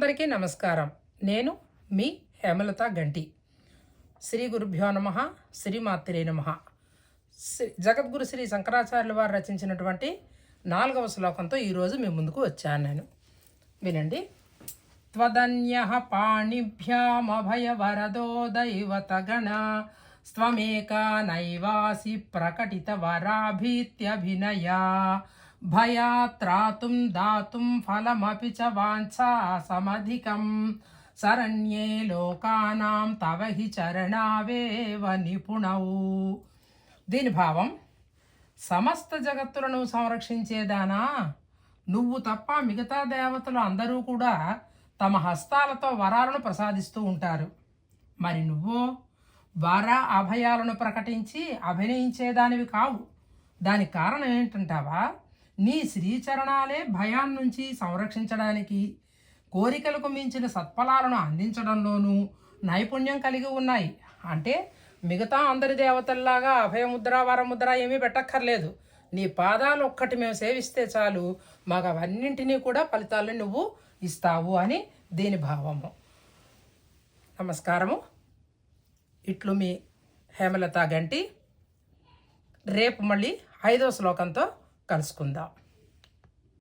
అందరికీ నమస్కారం. నేను మీ హేమలత గంటి. శ్రీ గురుభ్యో నమ శ్రీమాత్రే నమ. శ్రీ జగద్గురు శ్రీ శంకరాచార్యుల వారు రచించినటువంటి నాలుగవ శ్లోకంతో ఈరోజు మీ ముందుకు వచ్చాను నేను. వినండి. త్వదన్య పాణిభ్యామభయవరదో దైవతగణ స్వమేకా నైవాసి ప్రకటిత వరాభీత్యభినయా భయాత్రాతుం దాతుం ఫలమపి చ వాంఛా సమధికం. శరణ్యే లోకానాం తవ హి చరణావేవ నిపుణౌ. దీని భావం సమస్త జగత్తులను సంరక్షించేదానా నువ్వు తప్ప మిగతా దేవతలు అందరూ కూడా తమ హస్తాలతో వరాలను ప్రసాదిస్తూ ఉంటారు. మరి నువ్వు వర అభయాలను ప్రకటించి అభినయించేదానివి కావు. దానికి కారణం ఏంటంటావా? నీ శ్రీచరణాలే భయాన్నించి సంరక్షించడానికి కోరికలకు మించిన సత్ఫలాలను అందించడంలోనూ నైపుణ్యం కలిగి ఉన్నాయి. అంటే మిగతా అందరి దేవతల్లాగా అభయముద్ర వరముద్ర ఏమీ పెట్టక్కర్లేదు. నీ పాదాలు ఒక్కటి మేము సేవిస్తే చాలు. మాకు అవన్నింటినీ కూడా ఫలితాలను నువ్వు ఇస్తావు అని దీని భావము. నమస్కారము. ఇట్లు మీ హేమలత గంటి. రేపు మళ్ళీ ఐదో శ్లోకంతో కలుసుకుందాం.